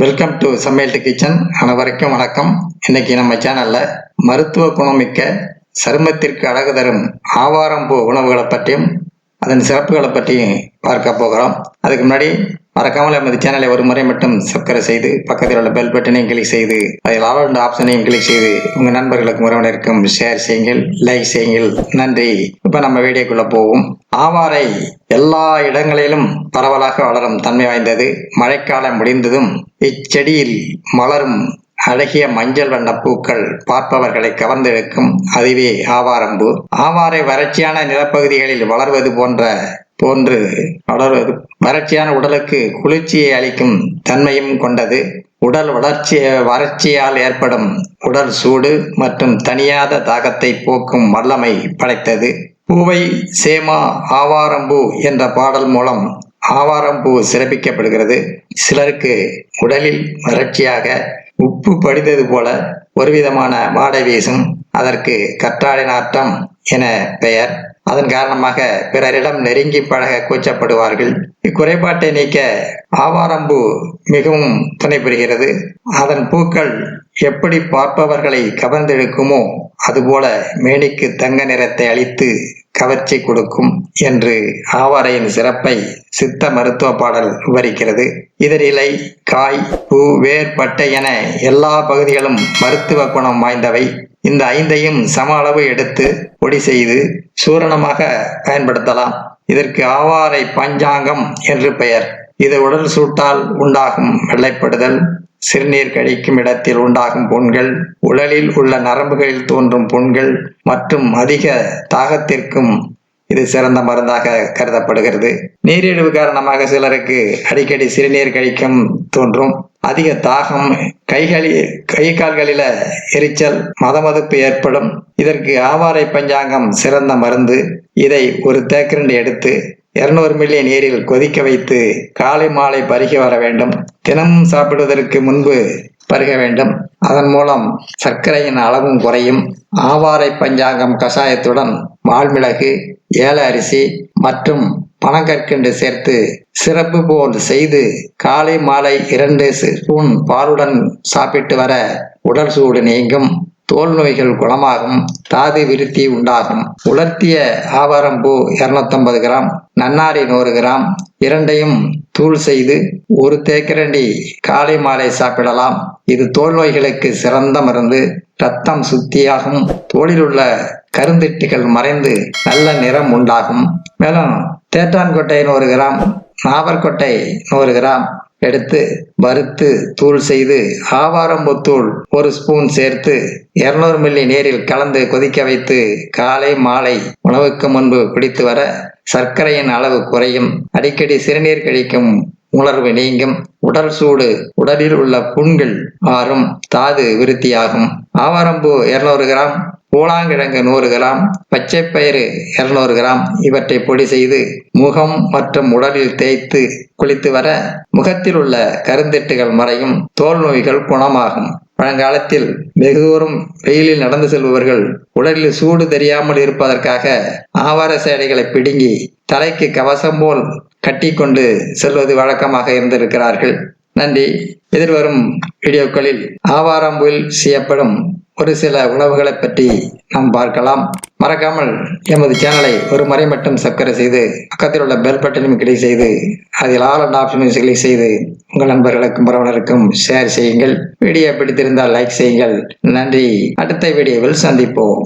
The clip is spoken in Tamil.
வெல்கம் டு சமையல் கிச்சன் அனைவருக்கும் வணக்கம். இன்னைக்கு நம்ம சேனல்ல மருத்துவ குணமிக்க சருமத்திற்கு அழகு தரும் ஆவாரம்பூ உணவுகளை பற்றியும் அதன் சிறப்புகளை பற்றியும் பார்க்க போகிறோம். அதுக்கு முன்னாடி மறக்காமல் எமது சேனலை ஒரு முறை மட்டும் சப்ஸ்கிரைப் செய்து பக்கத்தில் உள்ள பெல் பட்டனையும் கிளிக் செய்து அதில் ஆல் ஆப்ஷனையும் கிளிக் செய்து உங்கள் நண்பர்களுக்கு உறவினருக்கும் ஷேர் செய்யுங்கள் லைக் செய்யுங்கள். நன்றி. இப்போ நம்ம வீடியோக்குள்ளே போவோம். ஆவாரை எல்லா இடங்களிலும் பரவலாக வளரும் தன்மை வாய்ந்தது. மழைக்காலம் முடிந்ததும் இச்செடியில் மலரும் அழகிய மஞ்சள் வண்ண பூக்கள் பார்ப்பவர்களை கவர்ந்தெடுக்கும் அதுவே ஆவாரம்பூ. ஆவாரை வறட்சியான நிலப்பகுதிகளில் வளர்வது போன்ற போன்று அடர் வறட்சியான உடலுக்கு குளிர்ச்சியை அளிக்கும் தன்மையும் கொண்டது. உடல் வளர்ச்சி வறட்சியால் ஏற்படும் உடல் சூடு மற்றும் தனியாத தாகத்தை போக்கும் வல்லமை படைத்தது. பூவை சேமா ஆவாரம்பூ என்ற பாடல் மூலம் ஆவாரம்பூ சிறப்பிக்கப்படுகிறது. சிலருக்கு உடலில் வறட்சியாக உப்பு படித்தது போல ஒருவிதமான வாடை வீசும் அதற்கு கற்றாழை நாட்டம் என பெயர். அதன் காரணமாக பிறரிடம் நெருங்கி பழக கூச்சப்படுவார்கள். இக்குறைபாட்டை நீக்க ஆவாரம்பூ மிகவும் துணை அதன் பூக்கள் எப்படி பார்ப்பவர்களை கவர்ந்தெழுக்குமோ அதுபோல மேனிக்கு தங்க நிறத்தை அளித்து கவர்ச்சி கொடுக்கும் என்று ஆவாரையின் சிறப்பை சித்த மருத்துவ பாடல் விவரிக்கிறது. இதன் இலை காய் பூ வேர் பட்டை என எல்லா பகுதிகளும் மருத்துவ குணம் வாய்ந்தவை. இந்த ஐந்தையும் சம அளவு எடுத்து பொடி செய்து சூரணமாக பயன்படுத்தலாம். இதற்கு ஆவாரை பஞ்சாங்கம் என்று பெயர். இது உடல் சூட்டால் உண்டாகும் வெள்ளைப்படுதல் சிறுநீர் கழிக்கும் இடத்தில் உண்டாகும் புண்கள் உடலில் உள்ள நரம்புகளில் தோன்றும் புண்கள் மற்றும் அதிக தாகத்திற்கும் இது சிறந்த மருந்தாக கருதப்படுகிறது. நீரிழிவு காரணமாக சிலருக்கு அடிக்கடி சிறுநீர் கழிக்கும் தோன்றும். அதிக தாகம் கைகளில் கை கால்களில எரிச்சல் மதமதுப்பு ஏற்படும். இதற்கு ஆவாரை பஞ்சாங்கம் சிறந்த மருந்து. இதை ஒரு தேக்கரண்டு எடுத்து இருநூறு மில்லி நீரில் கொதிக்க வைத்து காலை மாலை பருகி வர வேண்டும். தினமும் சாப்பிடுவதற்கு முன்பு பருக வேண்டும். அதன் மூலம் சர்க்கரையின் அளவும் குறையும். ஆவாரை பஞ்சாங்கம் கஷாயத்துடன் வால்மிளகு ஏல அரிசி மற்றும் பனங்கற்கண்டு சேர்த்து சிறப்பு போல் செய்து காலை மாலை இரண்டு ஸ்பூன் பாலுடன் சாப்பிட்டு வர உடல் சூடு நீங்கும் தோல் நோய்கள் குணமாகும் தாது விருத்தி உண்டாகும். உலர்த்திய ஆவாரம்பூ இருநூத்தம்பது கிராம் நன்னாரி நூறு கிராம் இரண்டையும் தூள் செய்து ஒரு தேக்கரண்டி காலை மாலை சாப்பிடலாம். இது தோல் நோய்களுக்கு சிறந்த மருந்து. ரத்தம் சுத்தியாகும். தோலில் உள்ள கருந்திட்டுகள் மறைந்து நல்ல நிறம் உண்டாகும். மேலும் தேட்டான்கொட்டை நூறு கிராம் நாவற்கொட்டை நூறு கிராம் எடுத்து வறுத்து தூள் செய்து ஆவாரம்பூத்தூள் ஒரு ஸ்பூன் சேர்த்து இருநூறு மில்லி நீரில் கலந்து கொதிக்க வைத்து காலை மாலை உணவுக்கு முன்பு குடித்து வர சர்க்கரையின் அளவு குறையும். அடிக்கடி சிறுநீர் கழிக்கும் உணர்வு நீங்கும். உடல் சூடு உடலில் உள்ள புண்கள் ஆறும் தாது விருத்தியாகும். ஆவாரம்பூ இருநூறு கிராம் கூழாங்கிழங்கு நூறு கிராம் பச்சைப்பயிறு இருநூறு கிராம் இவற்றை பொடி செய்து முகம் மற்றும் உடலில் தேய்த்து குளித்து வர முகத்தில் உள்ள கருந்திட்டுகள் மறையும் தோல் நோய்கள் குணமாகும். பழங்காலத்தில் வெகு தூரம் வெயிலில் நடந்து செல்பவர்கள் உடலில் சூடு தெரியாமல் இருப்பதற்காக ஆவார சேடைகளை பிடுங்கி தலைக்கு கவசம் போல் கட்டிக்கொண்டு செல்வது வழக்கமாக இருந்திருக்கிறார்கள். நன்றி. எதிர்வரும் வீடியோக்களில் ஆவாரம் புயல் செய்யப்படும் ஒரு சில உணவுகளை பற்றி நாம் பார்க்கலாம். மறக்காமல் எமது சேனலை ஒரு முறை மட்டும் சப்ஸ்கிரைப் செய்து பக்கத்தில் உள்ள பெல் பட்டனையும் கிளிக் செய்து அதில் ஆல் அண்ட் ஆப்ஷனையும் கிளிக் செய்து உங்கள் நண்பர்களுக்கும் உறவினருக்கும் ஷேர் செய்யுங்கள். வீடியோ பிடித்திருந்தால் லைக் செய்யுங்கள். நன்றி. அடுத்த வீடியோவில் சந்திப்போம்.